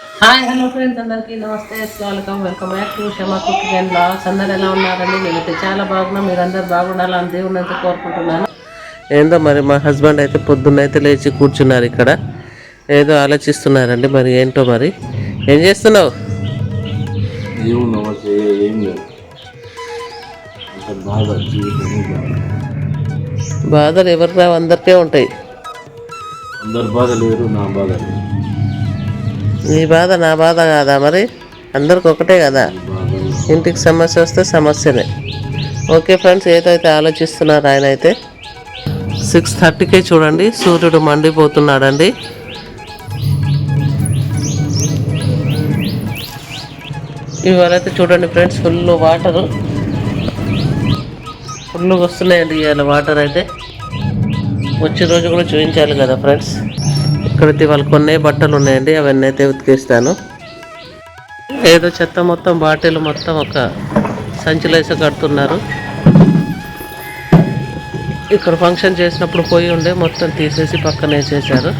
Hi hello friends అందరికీ namaste welcome welcome back to Shama cooking and blogs అందరు ఎలా ఉన్నారండి? నేనైతే చాలా బాగున్నా. మీరు అందరు బాగుండాలని దేవుని అయితే కోరుకుంటున్నాను. ఏందో మరి మా హస్బెండ్ అయితే పొద్దున్న అయితే లేచి కూర్చున్నారు ఇక్కడ. ఏదో ఆలోచిస్తున్నారండి మరి ఏంటో మరి? ఏం చేస్తున్నావు. బాధలు ఎవరికి రావు అందరికీ ఉంటాయి. అందరి బాధ లేరు నా బాధ లేదు. నీ బాధ నా బాధ కాదా మరి? అందరికి ఒకటే కదా. ఇంటికి సమస్య వస్తే సమస్యనే. ఓకే ఫ్రెండ్స్ ఏదైతే ఆలోచిస్తున్నారు ఆయన అయితే సిక్స్ థర్టీకే చూడండి సూర్యుడు మండిపోతున్నాడండి. ఇవాళైతే చూడండి ఫ్రెండ్స్ ఫుల్ వాటరు. ఫుల్గా వస్తున్నాయండి ఇవాళ వాటర్ అయితే. వచ్చే రోజు కూడా చూపించాలి కదా ఫ్రెండ్స్. ఇక్కడైతే వాళ్ళు కొన్ని బట్టలు ఉన్నాయండి అవన్నీ అయితే ఉతికేస్తాను. ఏదో చెత్త మొత్తం బాటిల్ మొత్తం ఒక సంచిలో వేసి కడుతున్నారు. ఇక్కడ ఫంక్షన్ చేసినప్పుడు పోయి ఉండే మొత్తం తీసేసి పక్కన వేసేసారు.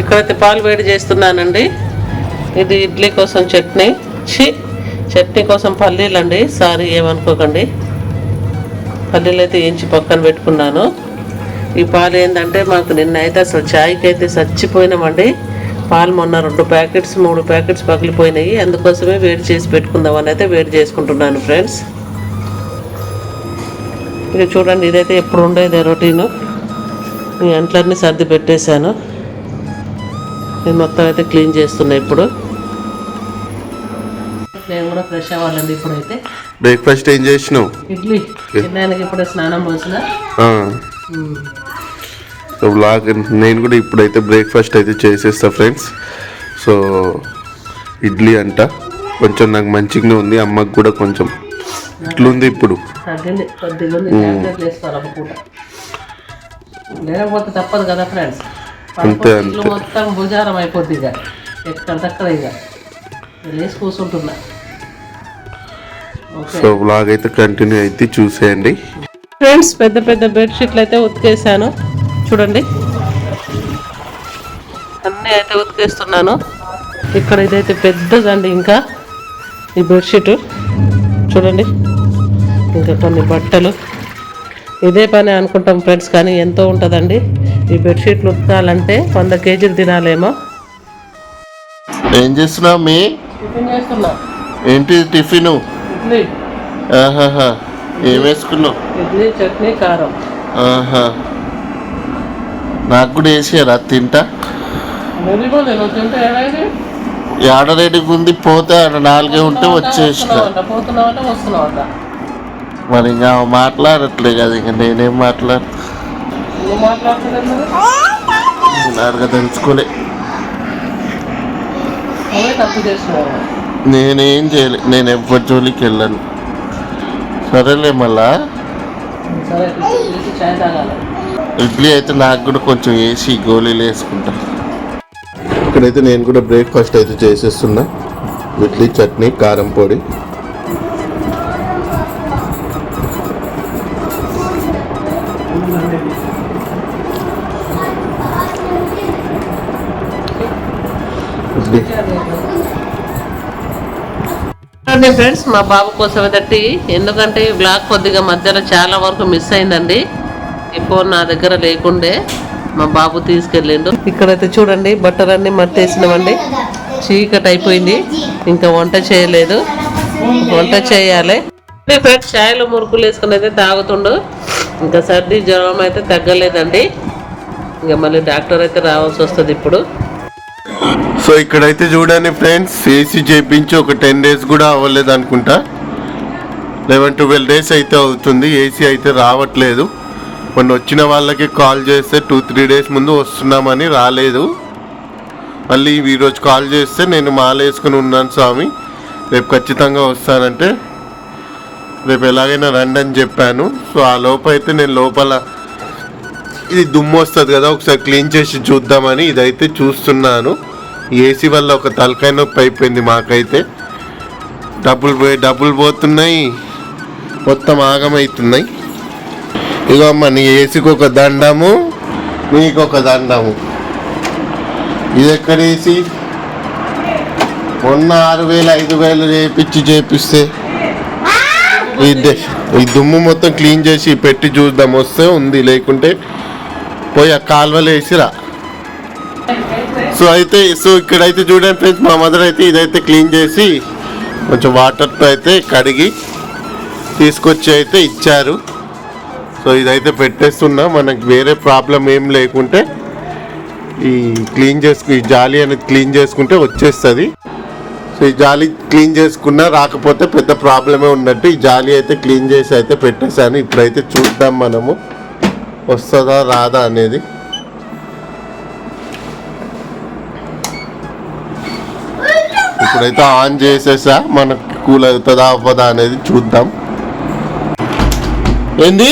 ఇక్కడైతే పాలు వేడి చేస్తున్నానండి. ఇది ఇడ్లీ కోసం చట్నీ. చి చట్నీ కోసం పల్లీలండి. సారీ ఏమనుకోకండి. పల్లీలు అయితే ఏంచి పక్కన పెట్టుకున్నాను. ఈ పాలు ఏంటంటే మాకు నిన్న అయితే అసలు ఛాయ్కి అయితే చచ్చిపోయినామండి. పాలు మొన్న రెండు ప్యాకెట్స్ మూడు ప్యాకెట్స్ పగిలిపోయినాయి. అందుకోసమే వేడి చేసి పెట్టుకుందామని అయితే వేడి చేసుకుంటున్నాను ఫ్రెండ్స్. ఇక చూడండి ఇదైతే ఎప్పుడు ఉండేది రొటీను. అంట్లన్నీ సర్ది పెట్టేశాను. నేను మొత్తం అయితే క్లీన్ చేస్తున్నా ఇప్పుడు. నేను కూడా ఫ్రెష్ అవ్వాలండి ఇప్పుడైతే. బ్రేక్ఫాస్ట్ ఏం చేసినావు? ఇడ్లీ. తినడానికి ఇప్పుడే స్నానం పోసిన. బ్లాగ్ నేను కూడా ఇప్పుడైతే బ్రేక్ఫాస్ట్ అయితే చేసేస్తా ఫ్రెండ్స్ సో ఇడ్లీ అంట. కొంచెం నాకు మంచిగానే ఉంది అమ్మకి కూడా కొంచెం. ఇట్లుంది ఇప్పుడు. లేకపోతే తప్పదు కదా ఫ్రెండ్స్ అంతే, ఇల్లు మొత్తం భుజారం అయిపోద్ది ఇక. ఎక్కడిదక్కడ ఇక. లేచి కూర్చుంటున్నా. ఓకే. సో బ్లాగ్ అయితే కంటిన్యూ అయితే చూసేయండి. ఫ్రెండ్స్ పెద్ద పెద్ద బెడ్షీట్లు అయితే ఉతికేసాను. చూడండి. అన్నీ అయితే ఉతికేస్తున్నాను. ఇక్కడ ఇదైతే పెద్దదండి ఇంకా. ఈ బెడ్షీట్. చూడండి. ఇంకా కొన్ని బట్టలు. ఇదే పని అనుకుంటాం ఫ్రెండ్స్ కానీ ఎంతో ఉంటుందండి. ఈ బెడ్షీట్లు ఉతకాలంటే వంద కేజీలు తినాలేమో. ఏం చేస్తున్నావు మీ? టిఫిన్ చేస్తున్నా. ఏంటి టిఫిన్? ఏం వేసుకున్నావు? ఇడ్లీ చట్నీ కారం. ఆహా. నాకు కూడా వేసారా తింటా. ఆడ రెడీగా ఉంది పోతే ఆడ నాలుగే ఉంటే వచ్చేసిన. వస్తున్నావంట. మరి ఇంకా మాట్లాడట్లే కదా ఇంకా నేనేం మాట్లాడు? తెలుసుకోలే. నేనేం చేయలే నేను ఎవ్వరి జోలికి వెళ్ళాను. సరేలే మళ్ళా. ఇడ్లీ అయితే నాకు కూడా కొంచెం వేసి గోళీలు వేసుకుంటా. ఇక్కడైతే నేను కూడా బ్రేక్ఫాస్ట్ అయితే చేసేస్తున్నా. ఇడ్లీ చట్నీ కారం పొడి. ఫ్రెండ్స్ మా బాబు కోసం తట్టి ఎందుకంటే ఈ బ్లాగ్ కొద్దిగా మధ్యలో చాలా వరకు మిస్ అయిందండి. ఇప్పుడు నా దగ్గర లేకుండే మా బాబు తీసుకెళ్ళిండు. ఇక్కడైతే చూడండి బట్టలన్నీ మట్టేసినామండి చీకటి అయిపోయింది. ఇంకా వంట చేయలేదు. వంట చేయాలి. ఫ్రెండ్స్ చాయలో మురుకులు వేసుకుని అయితే తాగుతుండు. ఇంకా సర్ది జ్వరం అయితే తగ్గలేదండి. ఇంకా మళ్ళీ డాక్టర్ అయితే రావాల్సి వస్తుంది ఇప్పుడు. సో ఇక్కడైతే చూడండి ఫ్రెండ్స్ ఏసీ చేయించి ఒక టెన్ డేస్ కూడా అవ్వలేదు అనుకుంటా. లెవెన్ ట్వెల్వ్ డేస్ అయితే అవుతుంది. ఏసీ అయితే రావట్లేదు. మొన్న వచ్చిన వాళ్ళకి కాల్ చేస్తే టూ త్రీ డేస్ ముందు వస్తున్నామని రాలేదు. మళ్ళీ ఈరోజు కాల్ చేస్తే నేను మాల వేసుకుని ఉన్నాను స్వామి. రేపు ఖచ్చితంగా వస్తానంటే రేపు ఎలాగైనా రండి అని చెప్పాను. సో ఆ లోపు అయితే నేను లోపల ఇది దుమ్ము వస్తుంది కదా ఒకసారి క్లీన్ చేసి చూద్దామని ఇదైతే చూస్తున్నాను. ఏసీ వల్ల ఒక తలకాయ నొప్పి అయిపోయింది మాకైతే. డబ్బులు పోయి డబ్బులు పోతున్నాయి. మొత్తం ఆగమవుతున్నాయి ఇగో అమ్మ నీ ఏసీకి ఒక దండము నీకు ఒక దండము. ఇది ఎక్కడ వేసి మొన్న ఆరు వేలు ఐదు వేలు చేపించి చేపిస్తే. ఈ ఈ దుమ్ము మొత్తం క్లీన్ చేసి పెట్టి చూద్దాం వస్తే ఉంది లేకుంటే పోయి ఆ కాలువలు వేసిరా. సో అయితే సో ఇక్కడైతే చూడండి ఫ్రెండ్స్ మా మదర్ అయితే ఇదైతే క్లీన్ చేసి కొంచెం వాటర్తో అయితే కడిగి తీసుకొచ్చి అయితే ఇచ్చారు. సో ఇదైతే పెట్టేస్తున్నా మనకి వేరే ప్రాబ్లం ఏం లేకుంటే ఈ క్లీన్ చేసుకు ఈ జాలి అనేది క్లీన్ చేసుకుంటే వచ్చేస్తుంది. సో ఈ జాలి క్లీన్ చేసుకున్నా రాకపోతే పెద్ద ప్రాబ్లమే ఉన్నట్టు ఈ జాలి అయితే క్లీన్ చేసి అయితే పెట్టేశాను. ఇప్పుడైతే చూద్దాం మనము వస్తుందా రాదా అనేది. ఇప్పుడైతే ఆన్ చేసేసా మనకు కూల్ అవుతుందా అవ్వదా అనేది చూద్దాం. ఏంది?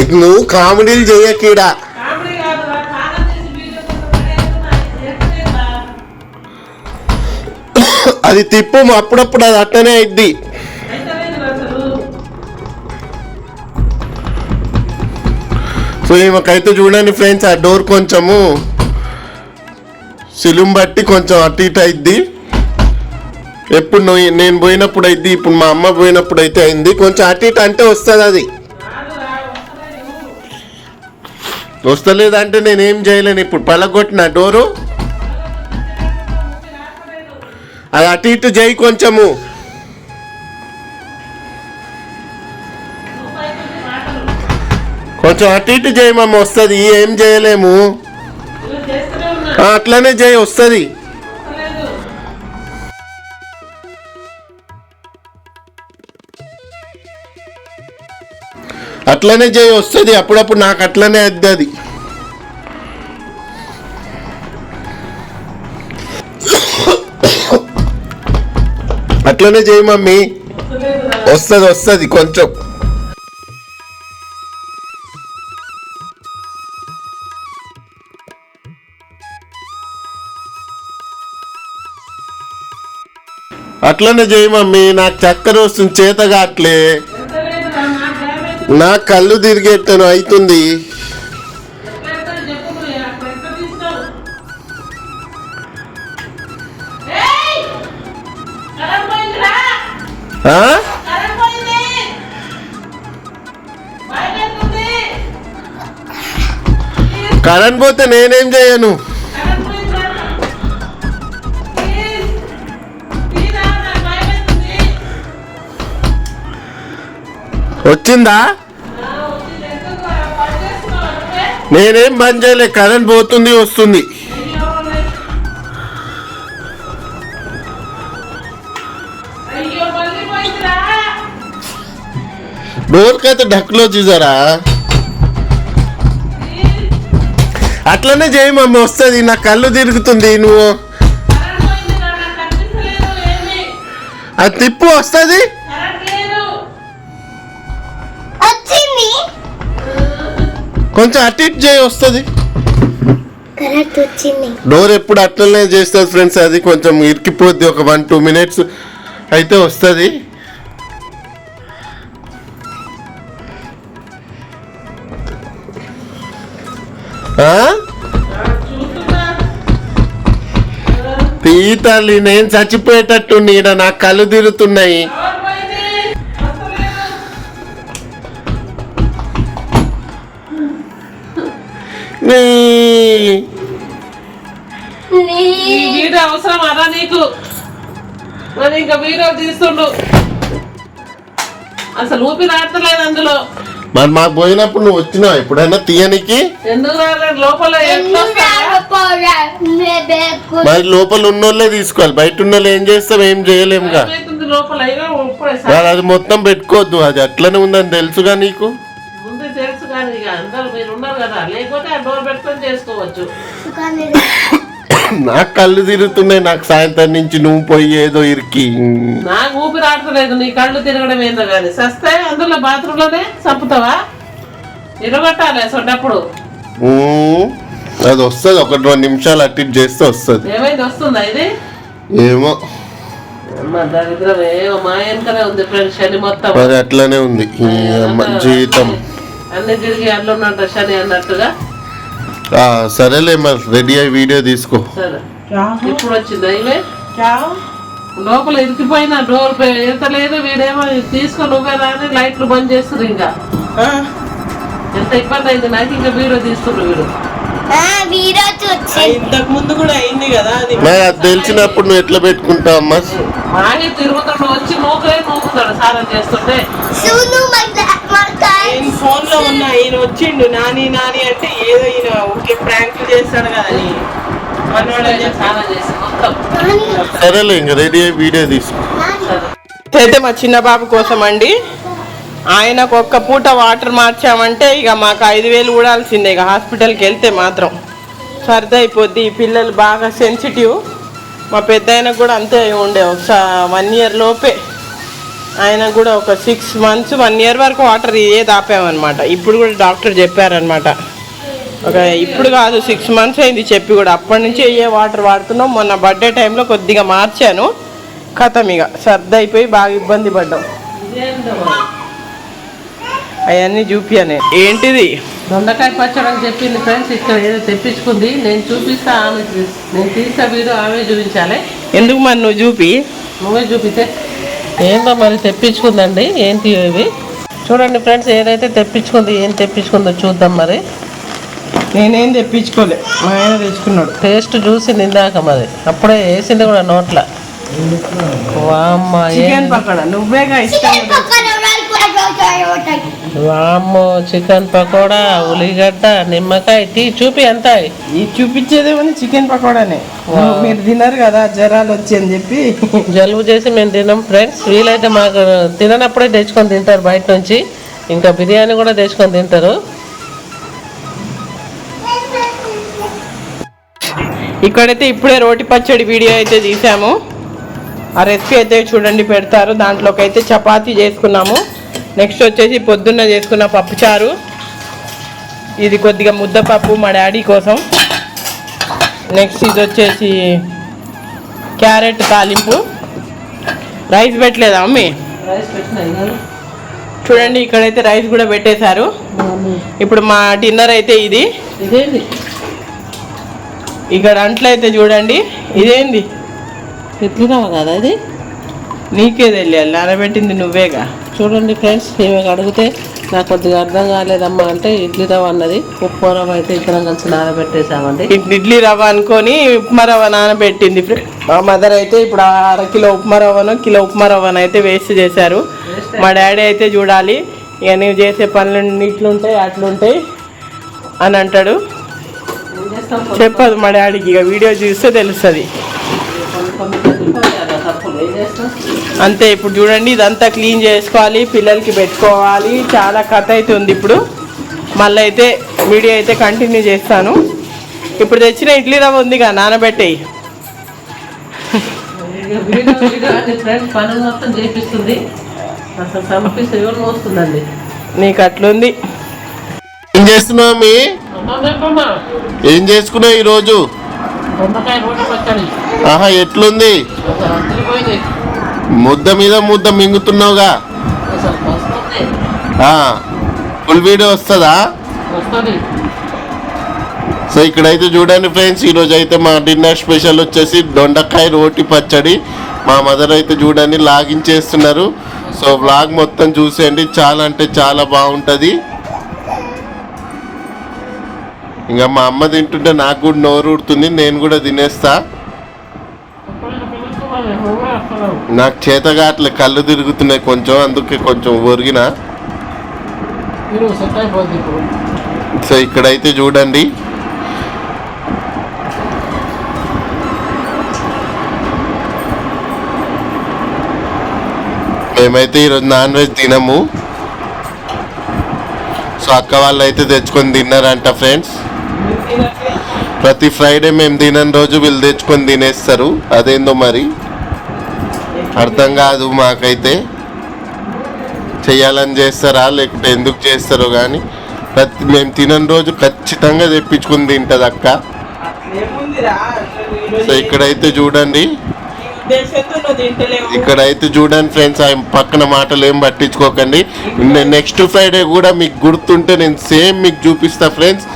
ఇక నువ్వు కామెడీలు చేయకీడా అది తిప్పు అప్పుడప్పుడు అది అట్టనే అయింది సో ఈమెకైతే చూడండి ఫ్రెండ్స్ ఆ డోర్ కొంచెము సిలుం బట్టి కొంచెం అటు ఇటు అయింది ఎప్పుడు నేను పోయినప్పుడు అయింది ఇప్పుడు మా అమ్మ పోయినప్పుడు అయితే అయింది. కొంచెం అటు ఇటు అంటే వస్తుంది అది. వస్తలేదంటే నేనేం చేయలేను. ఇప్పుడు పలగొట్టిన డోరు. అది అటు ఇటు చేయి కొంచెము. కొంచెం అటు ఇటు చేయమమ్మ వస్తుంది. ఏం చేయలేము. అట్లనే చేయి వస్తుంది. అట్లనే చేయి వస్తుంది అప్పుడప్పుడు నాకు అట్లనే అద్ది అది. అట్లనే చేయి మమ్మీ. వస్తుంది వస్తుంది కొంచెం. అట్లనే చేయి మమ్మీ నాకు చక్కెర వస్తుంది చేత కాట్లే. నా కళ్ళు తిరిగేట్టను అవుతుంది. ఆ? కరెంట్ పోతే నేనేం చేయను? వచ్చిందా? నేనేం బంద్ చేయలే కరెంట్ పోతుంది వస్తుంది. డోర్కైతే డక్లో చూసారా? అట్లనే చేయమమ్మ వస్తుంది నా కళ్ళు తిరుగుతుంది నువ్వు. అది తిప్పు వస్తుంది? కొంచెం అటు ఇటు చేయి వస్తుంది. కరెక్ట్ వచ్చింది. డోర్ ఎప్పుడు అట్లనే చేస్తుంది ఫ్రెండ్స్ అది కొంచెం ఇరికిపోద్ది ఒక వన్ టూ మినిట్స్ అయితే వస్తుంది. చూస్తున్నా తీ తల్లి నేను చచ్చిపోయేటట్టు నీడ నా కళ్ళు తిరుగుతున్నాయి. ఈ వీడియో అవసరం అరా నీకు? మరి ఇంకా వీడియో తీస్తుండు. అసలు ఆడతలేదు అందులో. మరి మాకు పోయినప్పుడు నువ్వు వచ్చినావు ఎప్పుడైనా తీయనికి? ఎందుకు రాలేదు? లోపల ఎట్లా? మరి లోపల ఉన్నోళ్ళే తీసుకోవాలి. బయట ఉన్నోళ్ళు ఏం చేస్తాం ఏం చేయలేముగా లోపల. మరి అది మొత్తం పెట్టుకోవద్దు. అది అట్లనే ఉందని తెలుసుగా నీకు? ఇక అందరు మీరు ఉన్నారు కదా. లేకపోతే ఆ డోర్ పెట్టుకొని చేసుకోవచ్చు. నాకు కళ్ళు తిరుగుతున్నాయి. నాకు సాయంత్రం నుంచి నువ్వు పోయి ఏదో ఇరికి. నాకు ఊపిరి ఆడతలేదు. నీ కళ్ళు తిరగడం ఏందో కానీ సస్తే అందులో బాత్రూమ్లోనే చంపుతావా? ఇరగొట్టాలి సొడ్డప్పుడు ఉమ్, అది వస్తుంది. ఒక రెండు నిమిషాలు అటు ఇటు చేస్తే వస్తుంది. ఏమైంది? వస్తుందా ఇది? ఏమో. మా దరిద్రం ఏమో మా వెనకనే ఉంది ఫ్రెండ్స్ శని మొత్తం. మరి అట్లనే ఉంది. ఈ అమ్మ. జీవితం. అన్ని తిరిగి అల్లు ఉన్నట్టు శని అన్నట్టుగా. ఆ, సరేలే మరి రెడీ అయ్యి వీడియో తీసుకో. సరే. ఇప్పుడు వచ్చిందా ఇవే? లోపల ఇరికిపోయిన డోర్ ఎంత లేదు వీడేమో తీసుకొని నువ్వే రాని లైట్లు బంద్ చేస్తారు ఇంకా. ఎంత ఇబ్బంది అయింది నాకు ఇంకా వీడియో తీస్తున్నారు వీడు. ఇంతకు ముందు కూడా అయింది కదా అది తెలిసినప్పుడు నువ్వు ఎట్లా పెట్టుకుంటావు అమ్మా? మాగే తిరుగుతాడు వచ్చి నూకలే నూకుతాడు సారం చేస్తుంటే. సూను నేను ఫోన్లో ఉన్నా ఈయన వచ్చిండు నాని నాని అంటే ఏదో ఈయన ఓకే ప్రాంకులు చేస్తాడు కదా అని. సరేలే ఇంకా రెడీ అయ్యి వీడియో తీసుకో అయితే మా చిన్న బాబు కోసం అండి. ఆయనకు ఒక్క పూట వాటర్ మార్చామంటే ఇక మాకు ఐదు వేలు ఊడాల్సిందే ఇక హాస్పిటల్కి వెళ్తే మాత్రం. సర్ది అయిపోద్ది ఈ పిల్లలు బాగా సెన్సిటివ్ మా పెద్ద ఆయనకు కూడా అంతే ఉండే ఒక వన్ ఇయర్ లోపే. ఆయన కూడా ఒక సిక్స్ మంత్స్ వన్ ఇయర్ వరకు వాటర్ ఏది ఆపామన్నమాట ఇప్పుడు కూడా డాక్టర్ చెప్పారనమాట ఒక ఇప్పుడు కాదు సిక్స్ మంత్స్ అయింది చెప్పి కూడా. అప్పటి నుంచి ఏ వాటర్ వాడుతున్నాం? మొన్న బర్త్డే టైంలో కొద్దిగా మార్చాను. కథం ఇక. సర్ది అయిపోయి బాగా ఇబ్బంది పడ్డాం. అవన్నీ చూపియనే. ఏంటిది? దొండకాయ పచ్చడి అని చెప్పింది ఫ్రెండ్స్ ఇక్కడ ఏదో తెప్పించుకుంది. నేను చూపిస్తా ఆమె నేను తీసా వీడియో ఆమె చూపించాలి. ఎందుకు మరి నువ్వు చూపి? నువ్వే చూపితే. ఏంటో మరి తెప్పించుకుందండి? ఏంటి ఇవి చూడండి ఫ్రెండ్స్ ఏదైతే తెప్పించుకుంది ఏం తెప్పించుకుందో చూద్దాం మరి. నేనేం తెప్పించుకోలే. మా ఆయన తెచ్చుకున్నాడు. టేస్ట్ చూసి నిందాక మరి. అప్పుడే వేసింది కూడా నోట్ల. వామ్మ చికెన్ పకోడా? నువ్వేగా ఇష్టం వామ్మో చికెన్ పకోడా ఉల్లిగడ్డ నిమ్మకాయ టీ చూపి ఎంత ఇది చూపించేదేమని చికెన్ పకోడానే. మీరు తినరు కదా జ్వరాలు వచ్చి అని చెప్పి. జలుబు చేసి మేము తినాం ఫ్రెండ్స్ వీలైతే మాకు తిననప్పుడే తెచ్చుకొని తింటారు బయట నుంచి. ఇంకా బిర్యానీ కూడా తెచ్చుకొని తింటారు. ఇక్కడైతే ఇప్పుడే రోటి పచ్చడి వీడియో అయితే తీసాము. ఆ రెసిపీ అయితే చూడండి పెడతారు. దాంట్లోకి అయితే చపాతీ చేసుకున్నాము. నెక్స్ట్ వచ్చేసి పొద్దున్న చేసుకున్న పప్పుచారు ఇది కొద్దిగా ముద్దపప్పు మా డాడీ కోసం. నెక్స్ట్ ఇది వచ్చేసి క్యారెట్ తాలింపు. రైస్ పెట్టలేదా మమ్మీ? చూడండి ఇక్కడైతే రైస్ కూడా పెట్టేశారు. ఇప్పుడు మా డిన్నర్ అయితే ఇది. ఇక్కడ అంట్లు అయితే చూడండి ఇదేంది? ఎట్లున్నావా కదా ఇది? నీకే తెలియాలి నానబెట్టింది నువ్వేగా? చూడండి ఫ్రెండ్స్ ఈమెకు అడిగితే నాకు కొద్దిగా అర్థం కాలేదమ్మా అంటే ఇడ్లీ రవ్వ అన్నది. ఉప్పు రవ్వ అయితే ఇద్దరం కలిసి నానబెట్టేసామండి ఇడ్- ఇడ్లీ రవ్వ అనుకొని ఉప్మా రవ్వ నానబెట్టింది మా మదర్ అయితే ఇప్పుడు అర కిలో ఉప్మా రవ్వను కిలో ఉప్మా రవ్వను అయితే వేస్ట్ చేశారు. మా డాడీ అయితే చూడాలి ఇక నువ్వు చేసే పనులు ఇట్లుంటాయి అట్లుంటాయి అని అంటాడు. చెప్పదు మా డాడీకి ఇక వీడియో చూస్తే తెలుస్తుంది. అంతే ఇప్పుడు చూడండి ఇదంతా క్లీన్ చేసుకోవాలి పిల్లలకి పెట్టుకోవాలి. చాలా కథ అయితే ఉంది ఇప్పుడు. మళ్ళీ అయితే వీడియో అయితే కంటిన్యూ చేస్తాను. ఇప్పుడు తెచ్చిన ఇడ్లీ రవ్వ ఉందిగా నానబెట్టేయి. నీకు అట్లుంది. ఏం చేస్తున్నావు మీ ఏం చేసుకున్నావు ఈరోజు? ఆహా ఎట్లుంది? ముద్ద మీద ముద్ద మింగుతున్నావుగా. ఫుల్ వీడియో వస్తుందా? వస్తుంది. సో ఇక్కడైతే చూడండి ఫ్రెండ్స్ ఈరోజు అయితే మా డిన్నర్ స్పెషల్ వచ్చేసి దొండకాయ రోటి పచ్చడి. మా మదర్ అయితే చూడండి లాగిన్ చేస్తున్నారు. సో వ్లాగ్ మొత్తం చూసేయండి. చాలా అంటే చాలా బాగుంటుంది. ఇంకా మా అమ్మ తింటుంటే నాకు కూడా నోరు ఊడుతుంది నేను కూడా తినేస్తా. నాకు చేతగా అట్లా కళ్ళు తిరుగుతున్నాయి కొంచెం అందుకే కొంచెం ఒరిగిన సో ఇక్కడైతే చూడండి. మేమైతే ఈరోజు నాన్ వెజ్ తినము. సో అక్క వాళ్ళు అయితే తెచ్చుకొని తిన్నారంట ఫ్రెండ్స్. ప్రతి ఫ్రైడే మేము తినని రోజు వీళ్ళు తెచ్చుకొని తినేస్తారు. అదేందో మరి? అర్థం కాదు మాకైతే. చేయాలని చేస్తారా? లేకపోతే ఎందుకు చేస్తారో కానీ ప్రతి మేము తినని రోజు ఖచ్చితంగా తెప్పించుకుని తింటుంది అక్క. సో ఇక్కడైతే చూడండి. ఇక్కడైతే చూడండి ఫ్రెండ్స్ ఆయన పక్కన మాటలు ఏం పట్టించుకోకండి. నెక్స్ట్ ఫ్రైడే కూడా మీకు గుర్తుంటే నేను సేమ్ మీకు చూపిస్తా ఫ్రెండ్స్.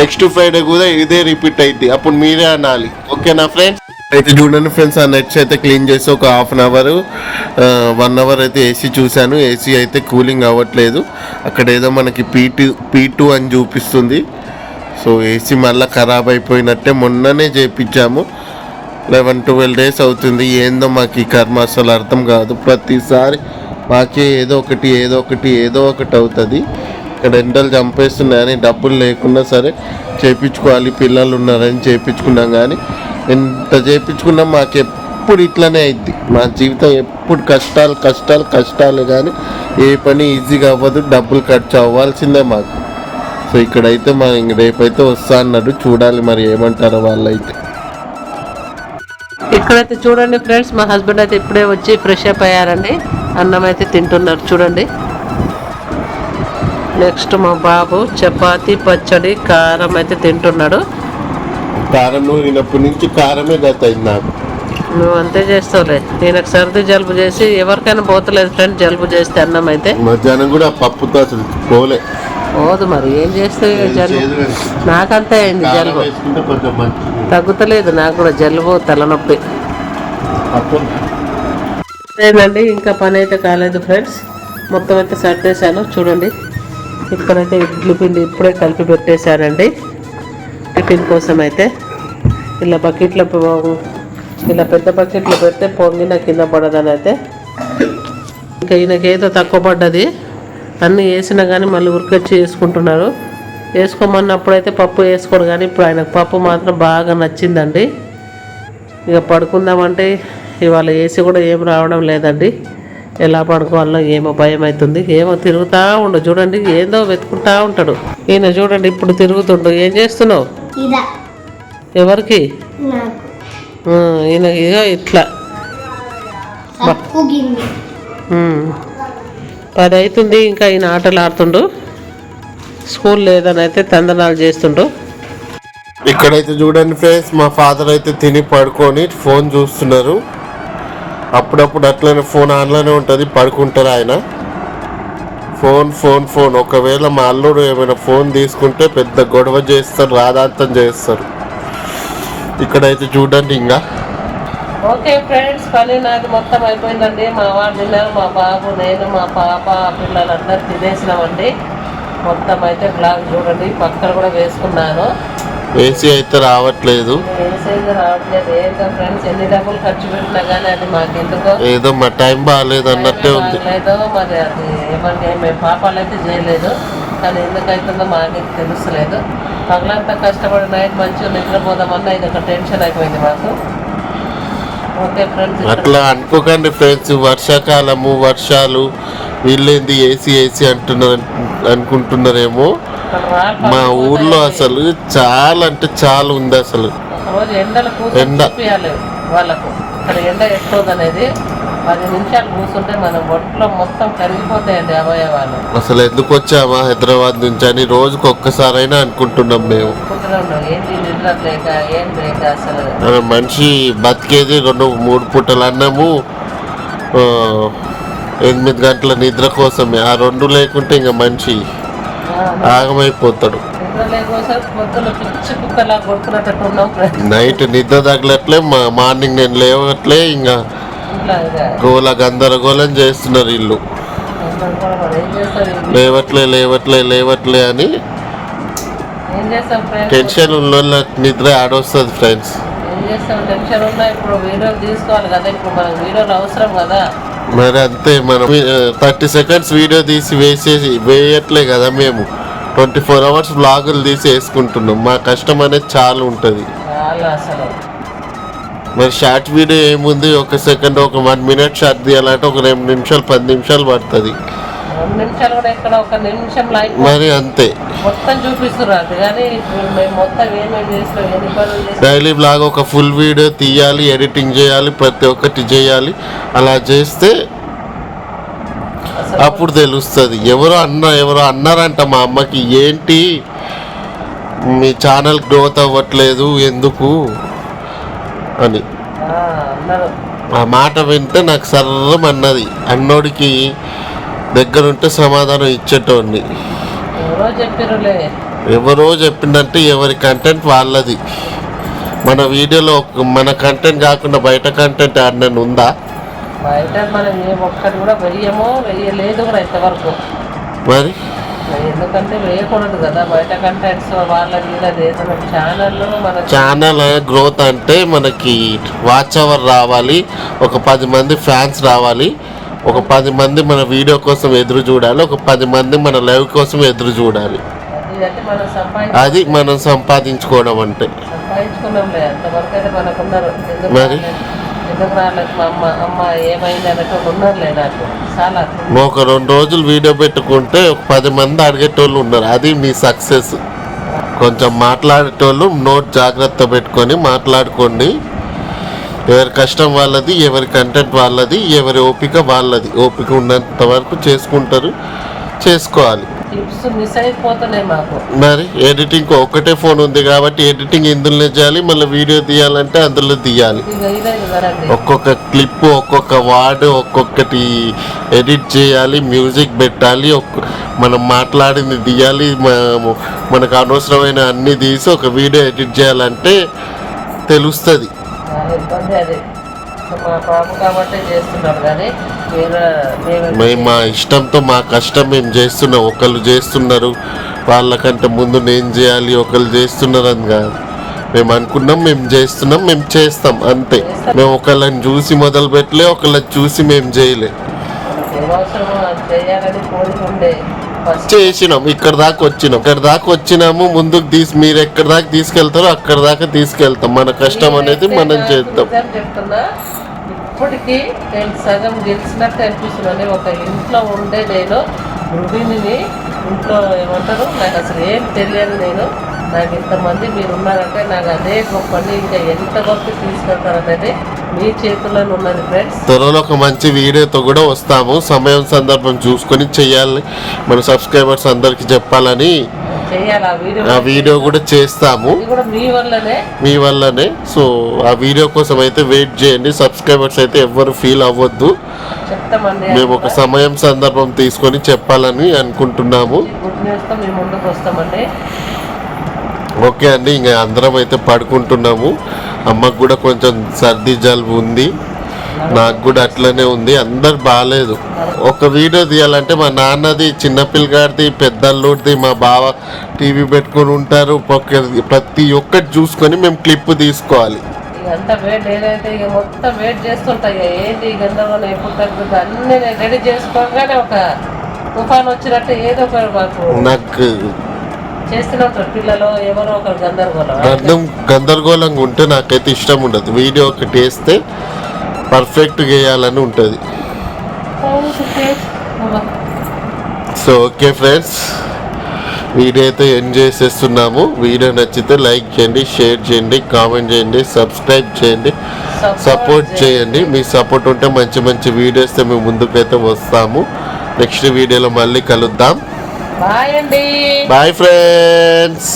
నెక్స్ట్ ఫ్రైడే కూడా ఇదే రిపీట్ అయింది అప్పుడు మీరే అనాలి. ఓకేనా ఫ్రెండ్స్ అయితే చూడండి ఫ్రెండ్స్ ఆ నెట్స్ అయితే క్లీన్ చేసి ఒక half an hour one hour అయితే ఏసీ చూశాను. ఏసీ అయితే కూలింగ్ అవ్వట్లేదు. అక్కడ ఏదో మనకి పీ టూ పీ టూ అని చూపిస్తుంది. సో ఏసీ మళ్ళీ ఖరాబ్ అయిపోయినట్టే మొన్ననే చేపించాము. లెవెన్ ట్వెల్వ్ డేస్ అవుతుంది. ఏందో మాకు ఈ కర్మ అసలు అర్థం కాదు. ప్రతిసారి మాకే ఏదో ఒకటి ఏదో ఒకటి ఏదో ఒకటి అవుతుంది. ఇక్కడ ఎండలు చంపేస్తున్నాయని డబ్బులు లేకున్నా సరే చేయించుకోవాలి పిల్లలు ఉన్నారని చేయించుకున్నాం కానీ ఎంత చేయించుకున్నా మాకు ఎప్పుడు ఇట్లనే అయింది మా జీవితం ఎప్పుడు కష్టాలు కష్టాలు కష్టాలు కానీ ఏ పని ఈజీగా అవ్వదు డబ్బులు ఖర్చు అవ్వాల్సిందే మాకు. సో ఇక్కడైతే మా ఇంక రేపైతే వస్తా అన్నాడు. చూడాలి మరి ఏమంటారో వాళ్ళైతే. ఇక్కడైతే చూడండి ఫ్రెండ్స్ మా హస్బెండ్ అయితే ఇప్పుడే వచ్చి ఫ్రెష్ అప్ అయ్యారండి. అన్నం అయితే తింటున్నారు. చూడండి. నెక్స్ట్ మా బాబు చపాతి పచ్చడి కారం అయితే తింటున్నాడు. కారం నూరినప్పటి నుంచి కారమే గత నాకు. నువ్వు అంతే చేస్తావులే. ఈయనకు సర్ది జలుబు చేసి ఎవరికైనా పోతలేదు ఫ్రెండ్ జలుబు చేస్తే అన్నం అయితే. మధ్యాహ్నం కూడా పప్పుతో అసలు పోలే. పోదు మరి ఏం చేస్తే జలుబు? నాకంతే అయింది జలుబు. తగ్గుతలేదు నాకు కూడా జలుబు తలనొప్పి. ఏంటండి ఇంకా పని అయితే కాలేదు ఫ్రెండ్స్. మొత్తం అయితే సర్దేశాను చూడండి. ఇక్కడైతే ఇడ్లీ పిండి ఇప్పుడే కలిపి పెట్టేశానండి. టిఫిన్ కోసం అయితే ఇలా బకెట్లో పో- ఇలా పెద్ద బకెట్లో పెడితే పొంగిన కింద పడదని అయితే ఇంకా ఈయనకి ఏదో తక్కువ పడ్డది. అన్నీ వేసినా కానీ మళ్ళీ ఉరికొచ్చి వేసుకుంటున్నారు. వేసుకోమన్నప్పుడైతే పప్పు వేసుకోడు కానీ ఇప్పుడు ఆయనకు పప్పు మాత్రం బాగా నచ్చిందండి. ఇక పడుకుందామంటే ఇవాళ ఏసీ కూడా ఏం రావడం లేదండి. ఎలా పడుకోవాలో ఏమో భయం అవుతుంది ఏమో తిరుగుతూ ఉండు. చూడండి ఏందో వెతుకుంటా ఉంటాడు. ఈయన చూడండి ఇప్పుడు తిరుగుతుండు. ఏం చేస్తున్నావు? ఇదా. ఎవరికి? ఈయన ఇగో ఇట్లా. పది అవుతుంది ఇంకా ఈయన ఆటలు ఆడుతుండు. స్కూల్ లేదని అయితే తందనాలు చేస్తుండు. ఇక్కడైతే చూడండి ఫ్రెండ్స్ మా ఫాదర్ అయితే తిని పడుకొని ఫోన్ చూస్తున్నారు. అప్పుడప్పుడు అట్లనే ఫోన్ ఆన్లోనే ఉంటుంది పడుకుంటారు ఆయన. Phone phone phone. ఒకవేళ మా అల్లుడు ఏమైనా ఫోన్ తీసుకుంటే పెద్ద గొడవ చేస్తారు రాధాంతం చేస్తారు. ఇక్కడైతే చూడండి ఇంకా. ఓకే ఫ్రెండ్స్ పని నాది మొత్తం అయిపోయిందండి. మా వాడు తిన్నారు మా బాబు నేను మా పాప పిల్లలందరూ తినేసినామండి. మొత్తం అయితే బ్లాగ్ చూడండి. పక్కన కూడా వేసుకున్నాను. ఏసీ అయితే రావట్లేదు. ఏదో మా టైం బాగాలేదు అన్నట్టే ఉంది. లేదో మరి అది ఏమంటే మేము పాపాలు అయితే చేయలేదు. కానీ ఎందుకైతుందో మాకు తెలుస్తలేదు. పగలంతా కష్టపడి నైట్ మంచిగా నిద్రపోదామన్నా ఇది ఒక టెన్షన్ అయిపోయింది మాకు. అట్లా అనుకోకండి ఫ్రెండ్స్ వర్షాకాలము వర్షాలు వీళ్ళేంది ఏసీ ఏసీ అంటున్నారు అనుకుంటున్నారేమో. మా ఊర్లో అసలు చాలా అంటే చాలా ఉంది అసలు. రోజు ఎండ. వాళ్ళకు. ఇక్కడ ఎండ పది నిమిషాలు కూర్చుంటే మన ఒంట్లో మొత్తం కరిగిపోతాయండి అవయవాలు. అసలు ఎందుకు వచ్చామా హైదరాబాద్ నుంచి అని రోజుకు ఒక్కసారైనా అనుకుంటున్నాం మేము. అనుకుంటూనే ఉన్నాం ఏంటి నిద్ర లేక ఏం లేక అసలు. మన మనిషి బతికేది రెండు మూడు పూటలు అన్నము ఎనిమిది గంటల నిద్ర కోసమే. ఆ రెండు లేకుంటే ఇంకా మనిషి ఆ, ఆగమైపోతాడు. నైట్ నిద్ర తగ్గలట్లే మార్నింగ్ నేను లేవట్లే ఇంకా గోల గందరగోళం చేస్తున్నారు ఇల్లు. లేవట్లే లేవట్లే లేవట్లే అని టెన్షన్ ఉన్న నిద్ర ఆడొస్తుంది ఫ్రెండ్స్. ఏం చేస్తాం? టెన్షన్ ఉన్నా ఇప్పుడు వీడియోలు తీసుకోవాలి కదా ఇప్పుడు మనకు వీడియోలు అవసరం కదా. మరి అంతే మనం థర్టీ సెకండ్స్ వీడియో తీసి వేసేసి వేయట్లే కదా మేము. ట్వంటీ ఫోర్ అవర్స్ వ్లాగులు తీసి వేసుకుంటున్నాం. మా కష్టం అనేది చాలా ఉంటుంది. మరి షార్ట్ వీడియో ఏముంది? ఒక సెకండ్ ఒక వన్ మినిట్ షార్ట్ తీయాలంటే ఒక రెండు నిమిషాలు పది నిమిషాలు పడుతుంది. మరి అంతే. మొత్తం చూపిస్తున్నారు అది కానీ ఇప్పుడు మేము మొత్తం ఏమేమి చేస్తాం ఎన్ని పనులు చేస్తాం. డైలీ బ్లాగ్ ఒక ఫుల్ వీడియో తీయాలి ఎడిటింగ్ చేయాలి ప్రతి ఒక్కటి చేయాలి. అలా చేస్తే అప్పుడు తెలుస్తుంది. ఎవరో అన్న ఎవరో అన్నారంట మా అమ్మకి ఏంటి? మీ ఛానల్ గ్రోత్ అవ్వట్లేదు ఎందుకు? అని. ఆ మాట వింటే నాకు సర్రం అన్నది. అన్నోడికి దగ్గరుంటే సమాధానం ఇచ్చేటోడిని. ఎవరో చెప్పిందంటే ఎవరి కంటెంట్ వాళ్ళది. మన వీడియోలో మన కంటెంట్ కాకుండా బయట కంటెంట్ ఆడినను ఉందా? బయట మనం ఏ ఒక్కటి కూడా వెయ్యమో వెయ్యలేదు కూడా ఇంతవరకు. మరి? ఎందుకంటే వేయకూడదు కదా బయట కంటెంట్స్ వాళ్ళది వీళ్ళది ఏదైనా ఛానల్ మన ఛానల్ గ్రోత్ అంటే మనకి వాచ్ అవర్ రావాలి ఒక పది మంది ఫ్యాన్స్ రావాలి. ఒక పది మంది మన వీడియో కోసం ఎదురు చూడాలి ఒక పది మంది మన లైవ్ కోసం ఎదురు చూడాలి. అది మనం సంపాదించుకోవడం అంటే. మరి? ఒక రెండు రోజులు వీడియో పెట్టుకుంటే ఒక పది మంది అడిగేటోళ్ళు ఉన్నారు. అది మీ సక్సెస్. కొంచెం మాట్లాడేటోళ్ళు నోట్ జాగ్రత్త పెట్టుకొని మాట్లాడుకోండి. ఎవరి కష్టం వాళ్ళది ఎవరి కంటెంట్ వాళ్ళది ఎవరి ఓపిక వాళ్ళది. ఓపిక ఉన్నంత వరకు చేసుకుంటారు చేసుకోవాలి. మరి ఎడిటింగ్ ఒకటే ఫోన్ ఉంది కాబట్టి ఎడిటింగ్ ఇందులోనే చేయాలి మళ్ళీ వీడియో తీయాలంటే అందులో తీయాలి. ఒక్కొక్క క్లిప్ ఒక్కొక్క వర్డ్ ఒక్కొక్కటి ఎడిట్ చేయాలి మ్యూజిక్ పెట్టాలి మనం మాట్లాడింది తీయాలి మనకు అనవసరమైన అన్ని తీసి ఒక వీడియో ఎడిట్ చేయాలంటే తెలుస్తుంది. చాలా ఇబ్బంది అది. మా కాబట్టి చేస్తున్నాడు కానీ మేము మా ఇష్టంతో మా కష్టం మేము చేస్తున్నాం ఒకళ్ళు చేస్తున్నారు. వాళ్ళకంటే ముందు నేను చేయాలి ఒకళ్ళు చేస్తున్నారు అని కాదు. మేము అనుకున్నాం మేము చేస్తున్నాం మేము చేస్తాం అంతే. మేము ఒకళ్ళని చూసి మొదలు పెట్టలే ఒకళ్ళని చూసి మేము చేయలే. చేసినాం. ఇక్కడ దాకా వచ్చినాం. ఇక్కడ దాకా వచ్చినాము. ముందుకు తీసి మీరు ఎక్కడ దాకా తీసుకెళ్తారో అక్కడ దాకా తీసుకెళ్తాం. మన కష్టం అనేది మనం చేద్దాం. ఇప్పటికీ నేను సగం గెలిచినట్టు అనిపిస్తుంది ఒక ఇంట్లో ఉండే నేను గృహిణిని ఇంట్లో ఏమంటారు? నాకు అసలు ఏం తెలియదు నేను. నాకు ఇంతమంది మీరు ఉన్నారంటే నాకు అదే గొప్పని ఇంకా ఎంత గొప్ప తీసుకెళ్తారనేది మీ చేతుల్లోనే ఉన్నది ఫ్రెండ్స్ త్వరలో ఒక మంచి వీడియోతో కూడా వస్తాము. సమయం సందర్భం చూసుకొని చెయ్యాలి మన సబ్స్క్రైబర్స్ అందరికి చెప్పాలని చేయాలి. ఆ వీడియో ఆ వీడియో కూడా చేస్తాము. ఇది కూడా మీ వల్లనే. మీ వల్లనే. సో ఆ వీడియో కోసం అయితే వెయిట్ చేయండి. సబ్స్క్రైబర్స్ అయితే ఎవ్వరు ఫీల్ అవ్వద్దు. చెప్తామండి. మేము ఒక సమయం సందర్భం తీసుకొని చెప్పాలని అనుకుంటున్నాము. గుడ్ న్యూస్తో మేము ముందుకు వస్తామండి. ఓకే అండి ఇంకా అందరం అయితే పడుకుంటున్నాము. అమ్మకు కూడా కొంచెం సర్ది జలుబు ఉంది. నాకు కూడా అట్లనే ఉంది అందరు బాగాలేదు ఒక వీడియో తీయాలంటే మా నాన్నది చిన్నపిల్లగాడిది పెద్దల్లుడిది మా బావ టీవీ పెట్టుకొని ఉంటారు. ప్రతి ఒక్కటి చూసుకొని మేము క్లిప్ తీసుకోవాలి. ఇదంతా వెయిట్ ఏదైతే ఇక మొత్తం వెయిట్ చేస్తుంటాయి ఇక ఏంటి ఈ గందరగోళం ఎప్పుడు తగ్గుతుంది అన్ని నేను రెడీ చేసుకోగానే ఒక తుఫాన్ వచ్చినట్టు ఏదో ఒక మాకు నాకు అర్థం గందరగోళంగా ఉంటే నాకైతే ఇష్టం ఉండదు. వీడియో ఒకటి వేస్తే పర్ఫెక్ట్గా వేయాలని ఉంటుంది. సో ఓకే ఫ్రెండ్స్ వీడియో అయితే ఎంజాయ్ చేస్తున్నాము వీడియో నచ్చితే లైక్ చేయండి షేర్ చేయండి కామెంట్ చేయండి సబ్స్క్రైబ్ చేయండి సపోర్ట్ చేయండి. మీ సపోర్ట్ ఉంటే మంచి మంచి వీడియోస్ మేము ముందుకైతే వస్తాము. నెక్స్ట్ వీడియోలో మళ్ళీ కలుద్దాం. బాయ్ అండి బాయ్ ఫ్రెండ్స్